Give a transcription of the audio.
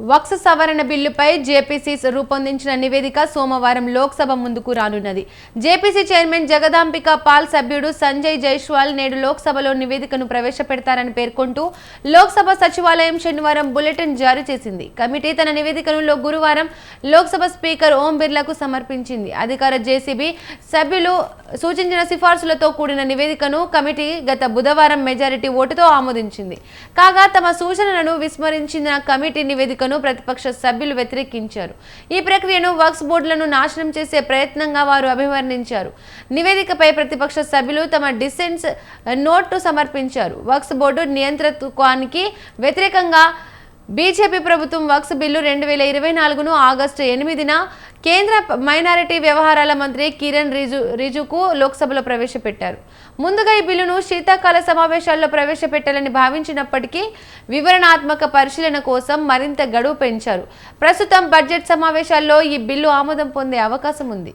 వక్స్ సవరణ బిల్లుపై జేపీసీ రూపొందించిన నివేదిక సోమవారం లోక్సభ ముందుకు రానున్నది. జేపీసీ చైర్మన్ జగదాంబిక పాల్ సభ్యుడు సంజయ్ జైష్వాల్ నేడు లోక్సభలో నివేదికను ప్రవేశపెడతారని పేర్కొంటూ లోక్సభ సచివాలయం శనివారం బులెటిన్ జారీ చేసింది. కమిటీ తన నివేదికను గురువారం లోక్సభ స్పీకర్ ఓం బిర్లాకు సమర్పించింది. అధికార జేసీబీ సభ్యులు సూచించిన సిఫార్సులతో కూడిన నివేదికను కమిటీ గత బుధవారం మెజారిటీ ఓటుతో ఆమోదించింది. కాగా తమ సూచనలను విస్మరించిన కమిటీ నివేదిక నివేదికను ప్రతిపక్ష సభ్యులు వ్యతిరేకించారు. ఈ ప్రక్రియను వర్క్స్ బోర్డులను నాశనం చేసే ప్రయత్నంగా వారు అభివర్ణించారు. నివేదికపై ప్రతిపక్ష సభ్యులు తమ డిసెన్స్ నోటు సమర్పించారు. వర్క్స్ బోర్డు నియంత్రత్వానికి వ్యతిరేకంగా బీజేపీ ప్రభుత్వం వక్స్ బిల్లు రెండు వేల ఇరవై నాలుగును ఆగస్టు ఎనిమిదిన కేంద్ర మైనారిటీ వ్యవహారాల మంత్రి కిరణ్ రిజు రిజుకు లోక్సభలో ప్రవేశపెట్టారు. ముందుగా ఈ బిల్లును శీతాకాల సమావేశాల్లో ప్రవేశపెట్టాలని భావించినప్పటికీ వివరణాత్మక పరిశీలన కోసం మరింత గడువు పెంచారు. ప్రస్తుతం బడ్జెట్ సమావేశాల్లో ఈ బిల్లు ఆమోదం పొందే అవకాశం ఉంది.